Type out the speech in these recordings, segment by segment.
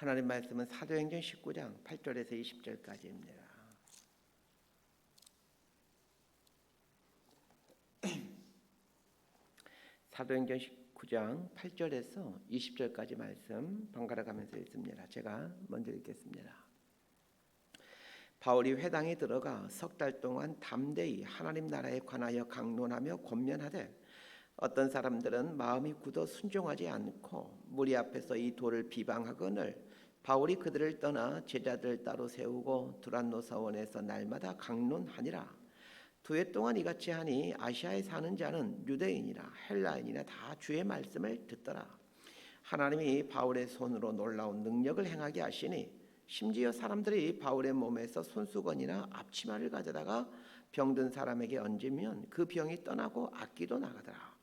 하나님 말씀은 사도행전 19장 8절에서 20절까지입니다. 사도행전 19장 8절에서 20절까지 말씀 번갈아 가면서 읽습니다. 제가 먼저 읽겠습니다. 바울이 회당에 들어가 석 달 동안 담대히 하나님 나라에 관하여 강론하며 권면하되 어떤 사람들은 마음이 굳어 순종하지 않고 무리 앞에서 이 돌을 비방하거늘 바울이 그들을 떠나 제자들 따로 세우고 두란노 사원에서 날마다 강론하니라 두 해 동안 이같이 하니 아시아에 사는 자는 유대인이나 헬라인이나 다 주의 말씀을 듣더라 하나님이 바울의 손으로 놀라운 능력을 행하게 하시니 심지어 사람들이 바울의 몸에서 손수건이나 앞치마를 가져다가 병든 사람에게 얹으면 그 병이 떠나고 악기도 나가더라.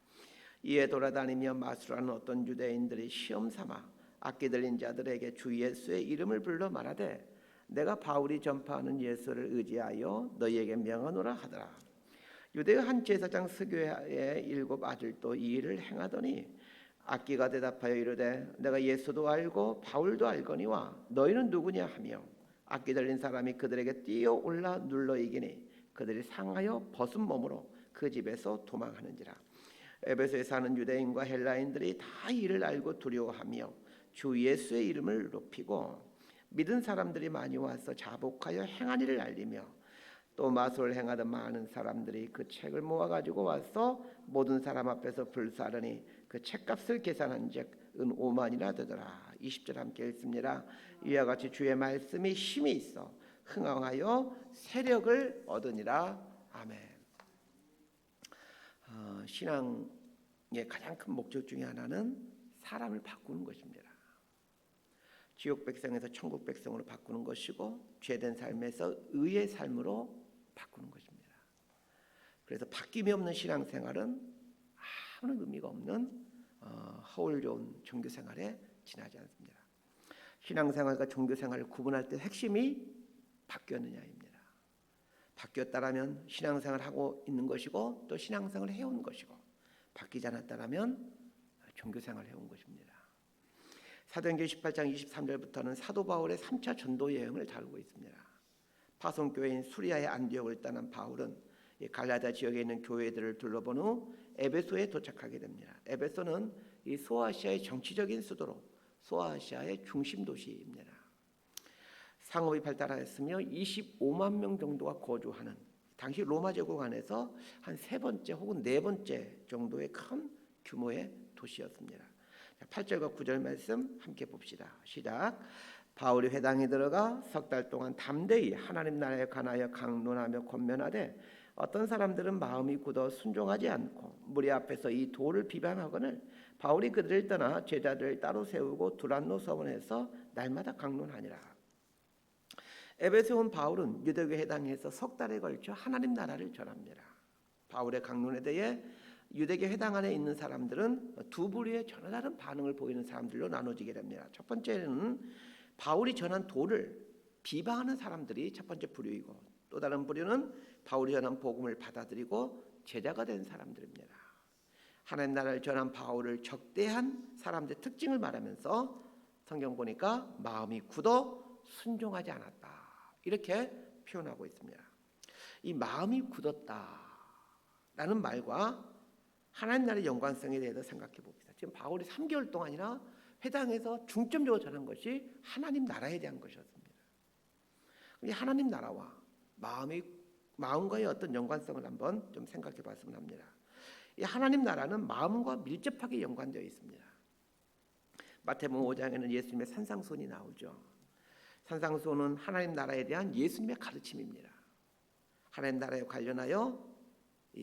이에 돌아다니며 마술하는 어떤 유대인들이 시험 삼아 악기 들린 자들에게 주 예수의 이름을 불러 말하되 내가 바울이 전파하는 예수를 의지하여 너희에게 명하노라 하더라. 유대의 한 제사장 스교의 일곱 아들도 이 일을 행하더니 악기가 대답하여 이르되 내가 예수도 알고 바울도 알거니와 너희는 누구냐 하며 악기 들린 사람이 그들에게 뛰어 올라 눌러 이기니 그들이 상하여 벗은 몸으로 그 집에서 도망하는지라 에베소에 사는 유대인과 헬라인들이 다 이를 알고 두려워하며 주 예수의 이름을 높이고 믿은 사람들이 많이 와서 자복하여 행한 일을 알리며 또 마술을 행하던 많은 사람들이 그 책을 모아 가지고 와서 모든 사람 앞에서 불사르니 그 책값을 계산한즉 은 5만이나 되더라. 20절 함께 읽습니다. 이와 같이 주의 말씀이 힘이 있어 흥왕하여 세력을 얻으니라. 아멘. 어, 신앙의 가장 큰 목적 중에 하나는 사람을 바꾸는 것입니다. 지옥 백성에서 천국 백성으로 바꾸는 것이고 죄된 삶에서 의의 삶으로 바꾸는 것입니다. 그래서 바뀜이 없는 신앙생활은 아무런 의미가 없는 어, 허울 좋은 종교 생활에 지나지 않습니다. 신앙생활과 종교 생활을 구분할 때 핵심이 바뀌었느냐입니다. 바뀌었다라면 신앙생활 하고 있는 것이고 또 신앙생활을 해온 것이고 바뀌지 않았다라면 종교 생활을 해온 것입니다. 사도행전 18장 23절부터는 사도 바울의 3차 전도 여행을 다루고 있습니다. 파송 교회인 수리아의 안디옥을 떠난 바울은 갈라디아 지역에 있는 교회들을 둘러본 후 에베소에 도착하게 됩니다. 에베소는 이 소아시아의 정치적인 수도로 소아시아의 중심 도시입니다. 상업이 발달하였으며 25만 명 정도가 거주하는 당시 로마 제국 안에서 한 세 번째 혹은 네 번째 정도의 큰 규모의 도시였습니다. 8절과 9절 말씀 함께 봅시다. 시작. 바울이 회당에 들어가 석 달 동안 담대히 하나님 나라에 관하여 강론하며 권면하되 어떤 사람들은 마음이 굳어 순종하지 않고 무리 앞에서 이 도를 비방하거늘 바울이 그들을 떠나 제자들을 따로 세우고 두란노 서원에서 날마다 강론하니라. 에베소에 온 바울은 유대교에 해당해서 석 달에 걸쳐 하나님 나라를 전합니다. 바울의 강론에 대해 유대교 회당 안에 있는 사람들은 두 부류의 전혀 다른 반응을 보이는 사람들로 나눠지게 됩니다. 첫 번째는 바울이 전한 도를 비방하는 사람들이 첫 번째 부류이고 또 다른 부류는 바울이 전한 복음을 받아들이고 제자가 된 사람들입니다. 하나님 나라를 전한 바울을 적대한 사람들의 특징을 말하면서 성경 보니까 마음이 굳어 순종하지 않았다. 이렇게 표현하고 있습니다. 이 마음이 굳었다 라는 말과 하나님 나라의 연관성에 대해서 생각해 봅시다. 지금 바울이 3개월 동안이나 회당에서 중점적으로 전한 것이 하나님 나라에 대한 것이었습니다. 이 하나님 나라와 마음이 마음과의 어떤 연관성을 한번 좀 생각해 봤으면 합니다. 이 하나님 나라는 마음과 밀접하게 연관되어 있습니다. 마태복음 5장에는 예수님의 산상손이 나오죠. 산상손은 하나님 나라에 대한 예수님의 가르침입니다. 하나님 나라에 관련하여 이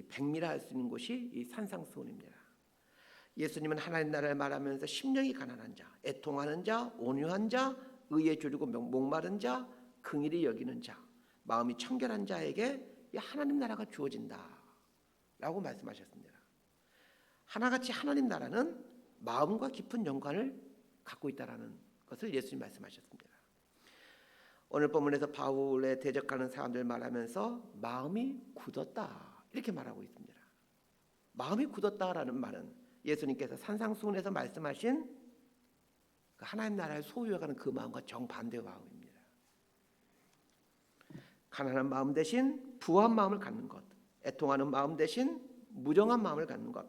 백미라 할 수 있는 곳이 이 산상수훈입니다. 예수님은 하나님 나라를 말하면서 심령이 가난한 자, 애통하는 자, 온유한 자, 의에 줄이고 목마른 자, 긍일이 여기는 자, 마음이 청결한 자에게 이 하나님 나라가 주어진다라고 말씀하셨습니다. 하나같이 하나님 나라는 마음과 깊은 연관을 갖고 있다라는 것을 예수님 말씀하셨습니다. 오늘 본문에서 바울에 대적하는 사람들 말하면서 마음이 굳었다. 이렇게 말하고 있습니다. 마음이 굳었다라는 말은 예수님께서 산상수훈에서 말씀하신 그그 하나님 나라의 소유해가는 그 마음과 정반대의 마음입니다. 가난한 마음 대신 부한 마음을 갖는 것, 애통하는 마음 대신 무정한 마음을 갖는 것,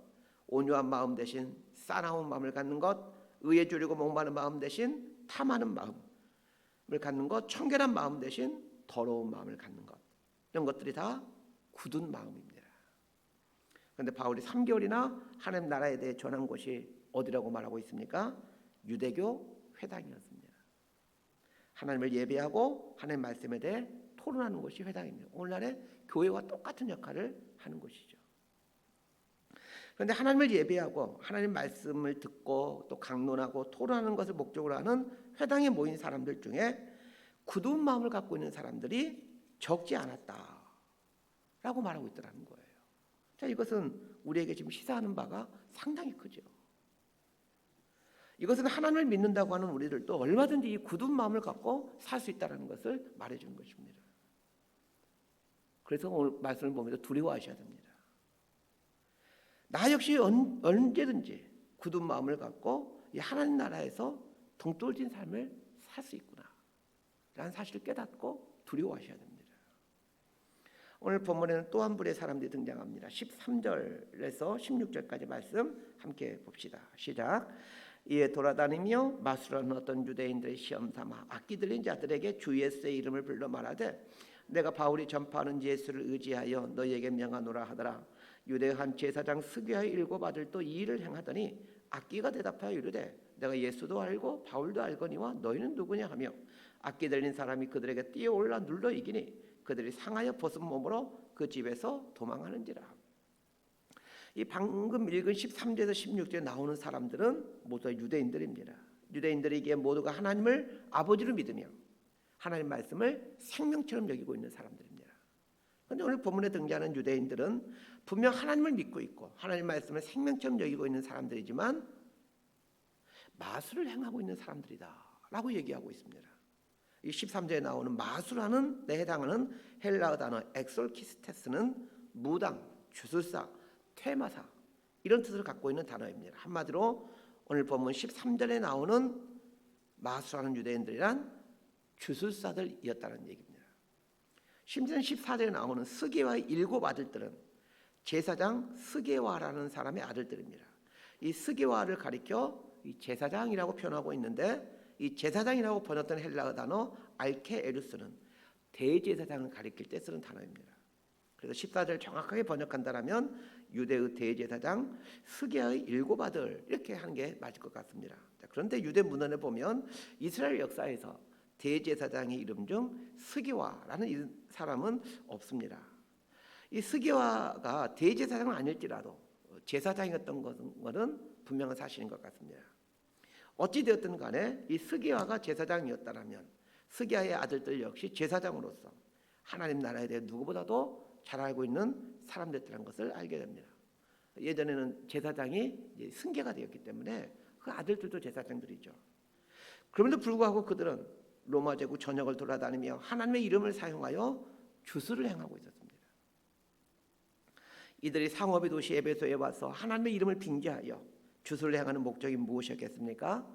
온유한 마음 대신 싸나운 마음을 갖는 것, 의에 줄이고 목마른 마음 대신 탐하는 마음을 갖는 것, 청결한 마음 대신 더러운 마음을 갖는 것, 이런 것들이 다 굳은 마음입니다. 그런데 바울이 3개월이나 하나님 나라에 대해 전한 곳이 어디라고 말하고 있습니까? 유대교 회당이었습니다. 하나님을 예배하고 하나님 말씀에 대해 토론하는 곳이 회당입니다. 오늘날의 교회와 똑같은 역할을 하는 곳이죠. 그런데 하나님을 예배하고 하나님 말씀을 듣고 또 강론하고 토론하는 것을 목적으로 하는 회당에 모인 사람들 중에 굳은 마음을 갖고 있는 사람들이 적지 않았다라고 말하고 있더라는 거예요. 자, 이것은 우리에게 지금 시사하는 바가 상당히 크죠. 이것은 하나님을 믿는다고 하는 우리들도 얼마든지 이 굳은 마음을 갖고 살 수 있다는 것을 말해주는 것입니다. 그래서 오늘 말씀을 보면서 두려워하셔야 됩니다. 나 역시 언, 언제든지 굳은 마음을 갖고 이 하나님 나라에서 동떨어진 삶을 살 수 있구나 라는 사실을 깨닫고 두려워하셔야 됩니다. 오늘 본문에는 또한 부류의 사람들이 등장합니다. 13절에서 16절까지 말씀 함께 봅시다. 시작. 이에 돌아다니며 마술하는 어떤 유대인들의 시험 삼아 악기 들린 자들에게 주 예수의 이름을 불러 말하되 내가 바울이 전파하는 예수를 의지하여 너희에게 명하노라 하더라. 유대 한 제사장 스기야의 일곱 아들도 이 일을 행하더니 악기가 대답하여 이르되 내가 예수도 알고 바울도 알거니와 너희는 누구냐 하며 악기 들린 사람이 그들에게 뛰어올라 눌러 이기니 그들이 상하여 벗은 몸으로 그 집에서 도망하는지라. 이 방금 읽은 13절에서 16절에 나오는 사람들은 모두 유대인들입니다. 유대인들이기에 모두가 하나님을 아버지로 믿으며 하나님 말씀을 생명처럼 여기고 있는 사람들입니다. 그런데 오늘 본문에 등장하는 유대인들은 분명 하나님을 믿고 있고 하나님 말씀을 생명처럼 여기고 있는 사람들이지만 마술을 행하고 있는 사람들이다라고 얘기하고 있습니다. 이 13절에 나오는 마술하는 데 해당하는 헬라어 단어 엑솔키스테스는 무당, 주술사, 퇴마사 이런 뜻을 갖고 있는 단어입니다. 한마디로 오늘 본문 13절에 나오는 마술하는 유대인들이란 주술사들이었다는 얘기입니다. 심지어 14절에 나오는 스게와의 일곱 아들들은 제사장 스게와라는 사람의 아들들입니다. 이 스게와를 가리켜 이 제사장이라고 표현하고 있는데 이 제사장이라고 번역된 헬라어 단어 알케에루스는 대제사장을 가리킬 때 쓰는 단어입니다. 그래서 14절 정확하게 번역한다면 유대의 대제사장 스게의 일곱 아들 이렇게 하는 게 맞을 것 같습니다. 그런데 유대 문헌에 보면 이스라엘 역사에서 대제사장의 이름 중 스게와라는 사람은 없습니다. 이 스게와가 대제사장은 아닐지라도 제사장이었던 것은 분명한 사실인 것 같습니다. 어찌 되었든 간에 이 스기야가 제사장이었다면 스기야의 아들들 역시 제사장으로서 하나님 나라에 대해 누구보다도 잘 알고 있는 사람들이라는 것을 알게 됩니다. 예전에는 제사장이 승계가 되었기 때문에 그 아들들도 제사장들이죠. 그럼에도 불구하고 그들은 로마 제국 전역을 돌아다니며 하나님의 이름을 사용하여 주술을 행하고 있었습니다. 이들이 상업의 도시 에베소에 와서 하나님의 이름을 빙자하여 주술을 행하는 목적이 무엇이었겠습니까?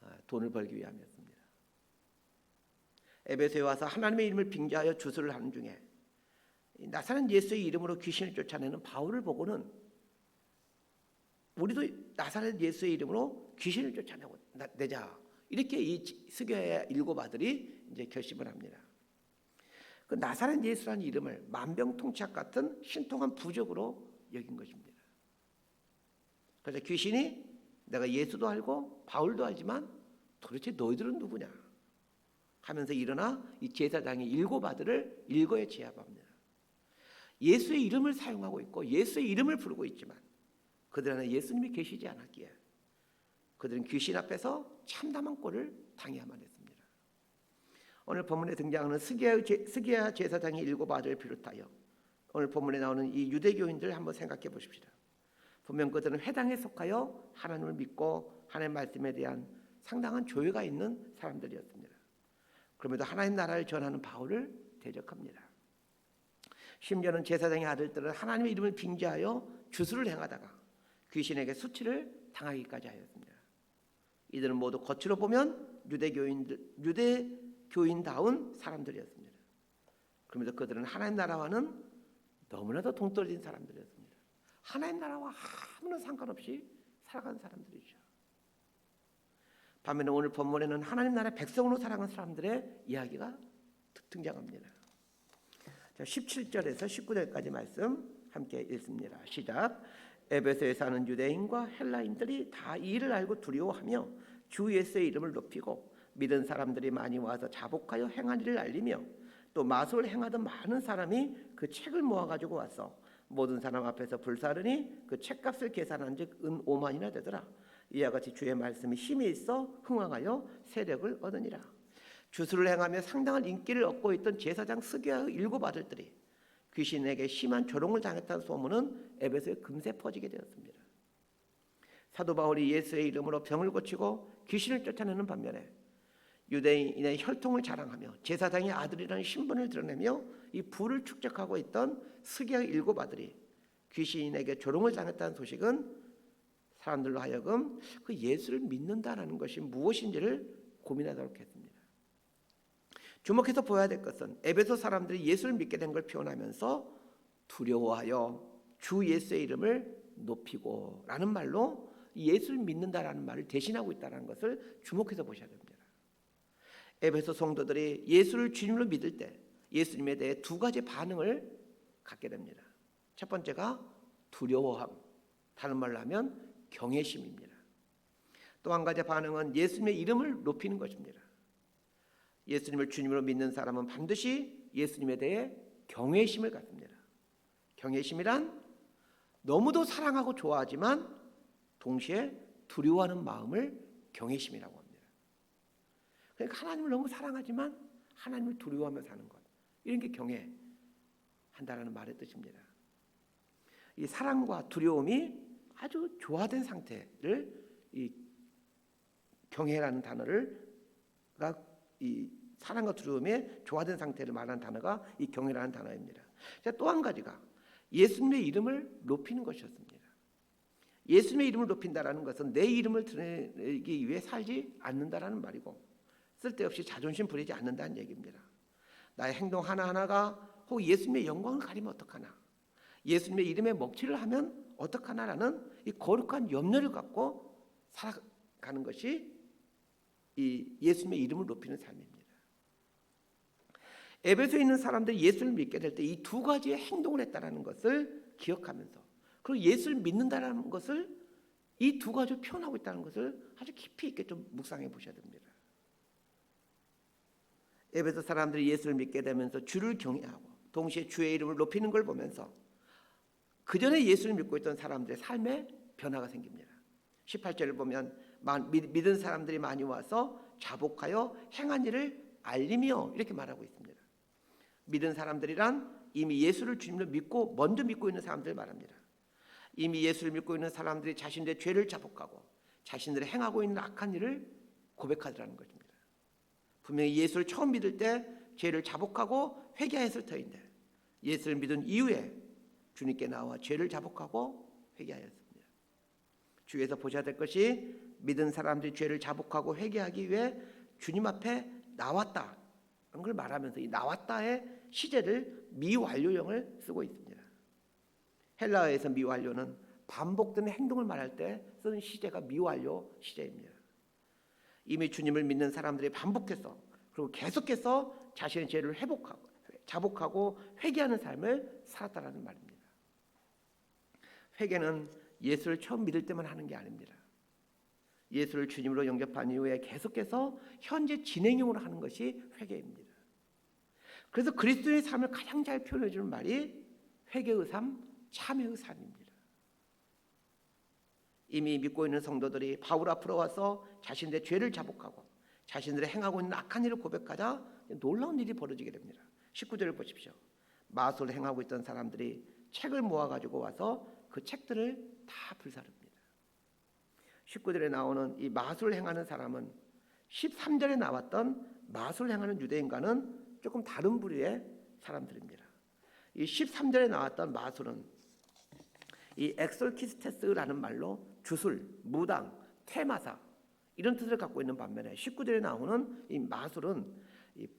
아, 돈을 벌기 위함이었습니다. 에베소에 와서 하나님의 이름을 빙자하여 주술을 하는 중에 나사렛 예수의 이름으로 귀신을 쫓아내는 바울을 보고는 우리도 나사렛 예수의 이름으로 귀신을 쫓아내고 내자 이렇게 이 스교의 일곱 아들이 이제 결심을 합니다. 그 나사렛 예수라는 이름을 만병통치약 같은 신통한 부적으로 여긴 것입니다. 그래서 귀신이 내가 예수도 알고 바울도 알지만 도대체 너희들은 누구냐 하면서 일어나 이 제사장이 일곱 아들을 일거에 제압합니다. 예수의 이름을 사용하고 있고 예수의 이름을 부르고 있지만 그들 안에 예수님이 계시지 않았기에 그들은 귀신 앞에서 참담한 꼴을 당해야만 했습니다. 오늘 본문에 등장하는 스기야 제사장의 일곱 아들을 비롯하여 오늘 본문에 나오는 이 유대교인들 한번 생각해 보십시다. 분명 그들은 회당에 속하여 하나님을 믿고 하나님 말씀에 대한 상당한 조회가 있는 사람들이었습니다. 그럼에도 하나님 나라를 전하는 바울을 대적합니다. 심지어는 제사장의 아들들은 하나님의 이름을 빙자하여 주술을 행하다가 귀신에게 수치를 당하기까지 하였습니다. 이들은 모두 겉으로 보면 유대교인들 유대교인다운 사람들이었습니다. 그러면서 그들은 하나님 나라와는 너무나도 동떨어진 사람들이었습니다. 하나님 나라와 아무런 상관없이 살아간 사람들이죠. 반면에 오늘 본문에는 하나님 나라 백성으로 살아간 사람들의 이야기가 등장합니다. 자, 17절에서 19절까지 말씀 함께 읽습니다. 시작. 에베소에 사는 유대인과 헬라인들이 다이 일을 알고 두려워하며 주 예수의 이름을 높이고 믿은 사람들이 많이 와서 자복하여 행한 일을 알리며 또 마술 행하던 많은 사람이 그 책을 모아 가지고 왔어 모든 사람 앞에서 불사르니 그 책값을 계산한즉 은 5만이나 되더라 이와 같이 주의 말씀이 힘이 있어 흥왕하여 세력을 얻으니라 주술을 행하며 상당한 인기를 얻고 있던 제사장 스기야의 일곱 아들들이 귀신에게 심한 조롱을 당했다는 소문은 에베소에 금세 퍼지게 되었습니다. 사도 바울이 예수의 이름으로 병을 고치고 귀신을 쫓아내는 반면에 유대인의 혈통을 자랑하며 제사장의 아들이라는 신분을 드러내며 이 부를 축적하고 있던 스기야의 일곱 아들이 귀신에게 조롱을 당했다는 소식은 사람들로 하여금 그 예수를 믿는다라는 것이 무엇인지를 고민하도록 했습니다. 주목해서 보아야 될 것은 에베소 사람들이 예수를 믿게 된 걸 표현하면서 두려워하여 주 예수의 이름을 높이고 라는 말로 예수를 믿는다라는 말을 대신하고 있다는 것을 주목해서 보셔야 됩니다. 에베소 성도들이 예수를 주님으로 믿을 때 예수님에 대해 두 가지 반응을 갖게 됩니다. 첫 번째가 두려워함, 다른 말로 하면 경외심입니다. 또 한 가지 반응은 예수님의 이름을 높이는 것입니다. 예수님을 주님으로 믿는 사람은 반드시 예수님에 대해 경외심을 갖습니다. 경외심이란 너무도 사랑하고 좋아하지만 동시에 두려워하는 마음을 경외심이라고 합니다. 그러니까 하나님을 너무 사랑하지만 하나님을 두려워하며 사는 것. 이런 게 경외 한다라는 말의 뜻입니다. 이 사랑과 두려움이 아주 조화된 상태를 이 경외라는 단어를가 이 사랑과 두려움의 조화된 상태를 말하는 단어가 이 경외라는 단어입니다. 또 한 가지가 예수님의 이름을 높이는 것이었습니다. 예수님의 이름을 높인다라는 것은 내 이름을 드러내기 위해 살지 않는다라는 말이고 쓸데없이 자존심 부리지 않는다는 얘기입니다. 나의 행동 하나하나가 혹 예수님의 영광을 가리면 어떡하나 예수님의 이름에 먹칠을 하면 어떡하나라는 이 거룩한 염려를 갖고 살아가는 것이 이 예수님의 이름을 높이는 삶입니다. 에베소에 있는 사람들이 예수를 믿게 될 때 이 두 가지의 행동을 했다라는 것을 기억하면서 그리고 예수를 믿는다라는 것을 이 두 가지로 표현하고 있다는 것을 아주 깊이 있게 좀 묵상해 보셔야 됩니다. 에베소 사람들이 예수를 믿게 되면서 주를 경외하고 동시에 주의 이름을 높이는 걸 보면서 그 전에 예수를 믿고 있던 사람들의 삶에 변화가 생깁니다. 18절을 보면 믿은 사람들이 많이 와서 자복하여 행한 일을 알리며 이렇게 말하고 있습니다. 믿은 사람들이란 이미 예수를 주님으로 믿고 먼저 믿고 있는 사람들 말합니다. 이미 예수를 믿고 있는 사람들이 자신들의 죄를 자복하고 자신들이 행하고 있는 악한 일을 고백하더라는 것입니다. 분명히 예수를 처음 믿을 때 죄를 자복하고 회개했을 터인데 예수를 믿은 이후에 주님께 나와 죄를 자복하고 회개하였습니다. 주위에서 보셔야 될 것이 믿은 사람들이 죄를 자복하고 회개하기 위해 주님 앞에 나왔다. 걸 말하면서 이 나왔다의 시제를 미완료형을 쓰고 있습니다. 헬라어에서 미완료는 반복되는 행동을 말할 때 쓰는 시제가 미완료 시제입니다. 이미 주님을 믿는 사람들이 반복해서 그리고 계속해서 자신의 죄를 회복하고 자복하고 회개하는 삶을 살았다라는 말입니다. 회개는 예수를 처음 믿을 때만 하는 게 아닙니다. 예수를 주님으로 영접한 이후에 계속해서 현재 진행형으로 하는 것이 회개입니다. 그래서 그리스도의 삶을 가장 잘 표현해 주는 말이 회개의 삶, 참회의 삶입니다. 이미 믿고 있는 성도들이 바울 앞으로 와서 자신들의 죄를 자복하고 자신들의 행하고 있는 악한 일을 고백하자 놀라운 일이 벌어지게 됩니다. 19절을 보십시오. 마술을 행하고 있던 사람들이 책을 모아 가지고 와서 그 책들을 다 불사릅니다. 19절에 나오는 이 마술을 행하는 사람은 13절에 나왔던 마술을 행하는 유대인과는 조금 다른 부류의 사람들입니다. 이 13절에 나왔던 마술은 이 엑솔키스테스라는 말로 주술, 무당, 퇴마사 이런 뜻을 갖고 있는 반면에 19절에 나오는 이 마술은 이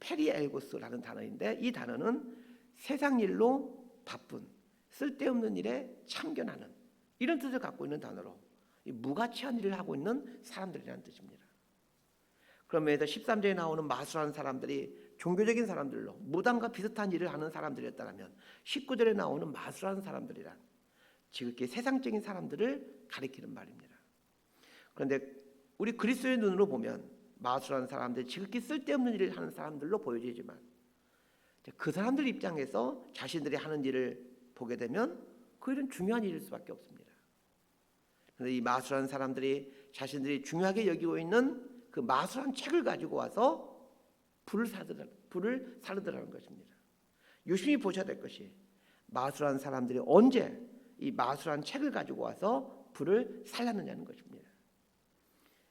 페리엘고스라는 단어인데 이 단어는 세상 일로 바쁜 쓸데없는 일에 참견하는 이런 뜻을 갖고 있는 단어로 이 무가치한 일을 하고 있는 사람들이라는 뜻입니다. 그러면서 13절에 나오는 마술하는 사람들이 종교적인 사람들로 무당과 비슷한 일을 하는 사람들이었다면 19절에 나오는 마술하는 사람들이란 지극히 세상적인 사람들을 가리키는 말입니다. 그런데 우리 그리스도의 눈으로 보면 마술하는 사람들, 지극히 쓸데없는 일을 하는 사람들로 보여지지만 그 사람들 입장에서 자신들이 하는 일을 보게 되면 그 일은 중요한 일일 수밖에 없습니다. 그런데 이 마술하는 사람들이 자신들이 중요하게 여기고 있는 그 마술한 책을 가지고 와서 불을 사르 불을 사르더라는 것입니다. 유심히 보셔야 될 것이 마술한 사람들이 언제 이 마술한 책을 가지고 와서 불을 살랐느냐는 것입니다.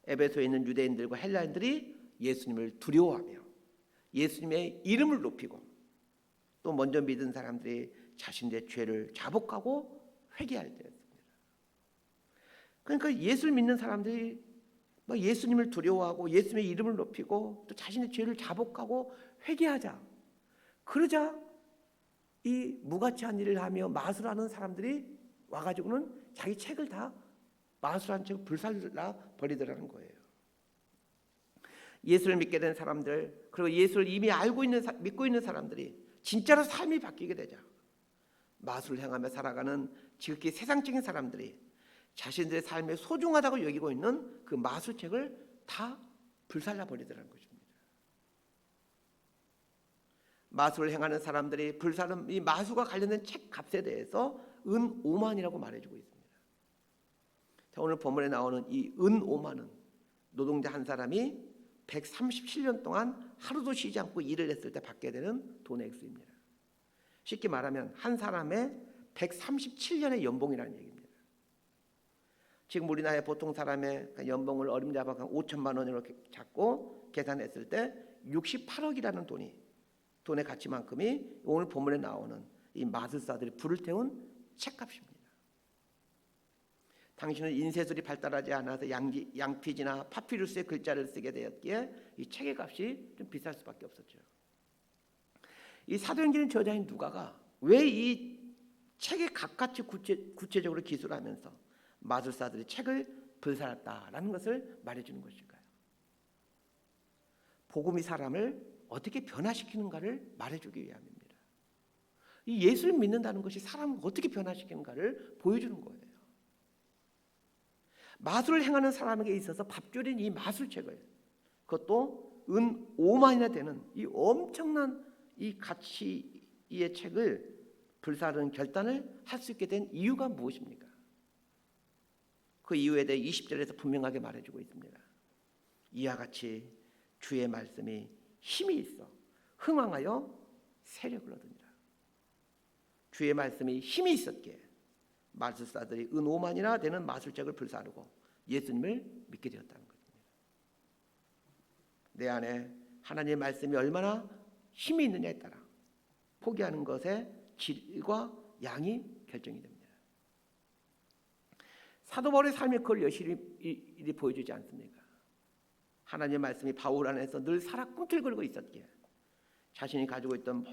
에베소에 있는 유대인들과 헬라인들이 예수님을 두려워하며 예수님의 이름을 높이고 또 먼저 믿은 사람들이 자신의 죄를 자복하고 회개할 때였습니다. 그러니까 예수를 믿는 사람들이 막 예수님을 두려워하고 예수님의 이름을 높이고 또 자신의 죄를 자복하고 회개하자. 그러자 이 무가치한 일을 하며 마술하는 사람들이 와가지고는 자기 책을 다 마술한 책 불살라 버리더라는 거예요. 예수를 믿게 된 사람들 그리고 예수를 이미 알고 있는 믿고 있는 사람들이 진짜로 삶이 바뀌게 되자 마술을 행하며 살아가는 지극히 세상적인 사람들이 자신들의 삶에 소중하다고 여기고 있는 그 마술책을 다 불살라 버리더라는 것입니다. 마술을 행하는 사람들이 불사는 이 마술과 관련된 책 값에 대해서 은 5만이라고 말해주고 있습니다. 자, 오늘 본문에 나오는 이 은 5만은 노동자 한 사람이 137년 동안 하루도 쉬지 않고 일을 했을 때 받게 되는 돈의 액수입니다. 쉽게 말하면 한 사람의 137년의 연봉이라는 얘기입니다. 지금 우리나라의 보통 사람의 그 연봉을 어림잡아 5천만 원으로 잡고 계산했을 때 68억이라는 돈이 돈의 가치만큼이 오늘 본문에 나오는 이 마술사들이 불을 태운 책값입니다. 당신은 인쇄술이 발달하지 않아서 양지, 양피지나 파피루스의 글자를 쓰게 되었기에 이 책의 값이 좀 비쌀 수밖에 없었죠. 이 사도행전 저자인 누가가 왜 이 책의 값같이 구체, 구체 적으로 기술하면서 마술사들이 책을 불살았다라는 것을 말해주는 것일까요? 복음이 사람을 어떻게 변화시키는가를 말해주기 위함입니다. 이 예수를 믿는다는 것이 사람을 어떻게 변화시키는가를 보여주는 거예요. 마술을 행하는 사람에게 있어서 밥줄인 이 마술책을 그것도 은 5만이나 되는 이 엄청난 이 가치의 책을 불사르는 결단을 할 수 있게 된 이유가 무엇입니까? 그 이유에 대해 20절에서 분명하게 말해주고 있습니다. 이와 같이 주의 말씀이 힘이 있어 흥왕하여 세력을 얻으니라. 주의 말씀이 힘이 있었기에 마술사들이 은 5만이나 되는 마술책을 불사르고 예수님을 믿게 되었다는 것입니다. 내 안에 하나님의 말씀이 얼마나 힘이 있느냐에 따라 포기하는 것의 질과 양이 결정이 됩니다. 사도 바울의 삶이 그걸 여실히 보여주지 않습니까? 하나님의 말씀이 바울 안에서 늘 살아 꿈틀거리고 있었기에 자신이 가지고 있던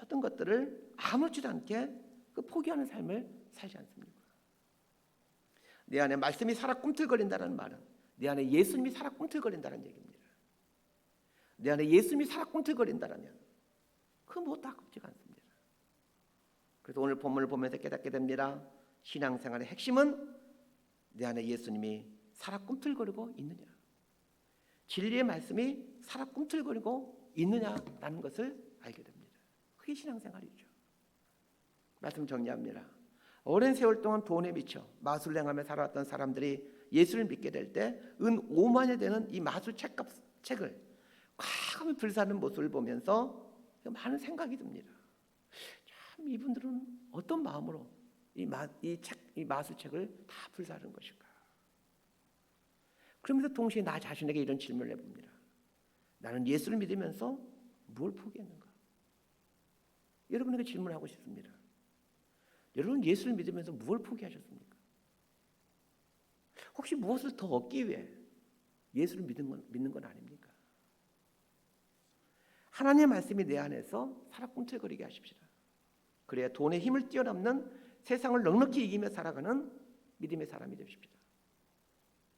모든 것들을 아무렇지도 않게 그 포기하는 삶을 살지 않습니까? 내 안에 말씀이 살아 꿈틀거린다는 말은 내 안에 예수님이 살아 꿈틀거린다는 얘기입니다. 내 안에 예수님이 살아 꿈틀거린다면 그 무엇도 아깝지가 않습니다. 그래서 오늘 본문을 보면서 깨닫게 됩니다. 신앙생활의 핵심은 내 안에 예수님이 살아 꿈틀거리고 있느냐. 진리의 말씀이 살아 꿈틀거리고 있느냐라는 것을 알게 됩니다. 그게 신앙생활이죠. 말씀 정리합니다. 오랜 세월 동안 돈에 미쳐 마술행하며 살아왔던 사람들이 예수를 믿게 될 때 은 5만이 되는 이 마술 책값 책을 과감히 불사는 모습을 보면서 많은 생각이 듭니다. 참 이분들은 어떤 마음으로 이, 마, 이, 책, 이 마술책을 다 불사하는 것일까? 그러면서 동시에 나 자신에게 이런 질문을 해봅니다. 나는 예수를 믿으면서 뭘 포기했는가? 여러분에게 질문하고 싶습니다. 여러분 예수를 믿으면서 무엇을 포기하셨습니까? 혹시 무엇을 더 얻기 위해 예수를 믿는 건 믿는 건 아닙니까? 하나님의 말씀이 내 안에서 살아 꿈틀거리게 하십시다. 그래야 돈의 힘을 뛰어넘는 세상을 넉넉히 이기며 살아가는 믿음의 사람이 되십시다.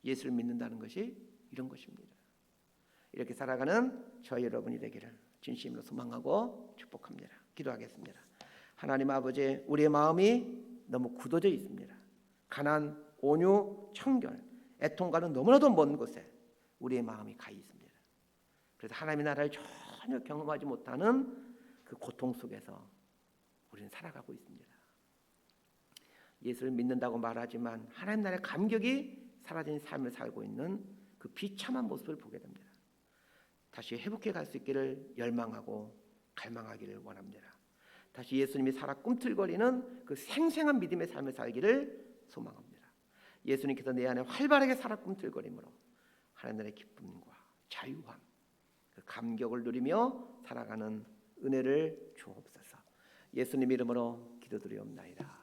예수를 믿는다는 것이 이런 것입니다. 이렇게 살아가는 저 여러분이 되기를 진심으로 소망하고 축복합니다. 기도하겠습니다. 하나님 아버지, 우리의 마음이 너무 굳어져 있습니다. 가난, 온유, 청결, 애통과는 너무나도 먼 곳에 우리의 마음이 가 있습니다. 그래서 하나님의 나라를 전혀 경험하지 못하는 그 고통 속에서 우리는 살아가고 있습니다. 예수를 믿는다고 말하지만 하나님 나라의 감격이 사라진 삶을 살고 있는 그 비참한 모습을 보게 됩니다. 다시 회복해 갈 수 있기를 열망하고 갈망하기를 원합니다. 다시 예수님이 살아 꿈틀거리는 그 생생한 믿음의 삶을 살기를 소망합니다. 예수님께서 내 안에 활발하게 살아 꿈틀거림으로 하나님의 기쁨과 자유함, 그 감격을 누리며 살아가는 은혜를 주옵소서. 예수님 이름으로 기도드리옵나이다.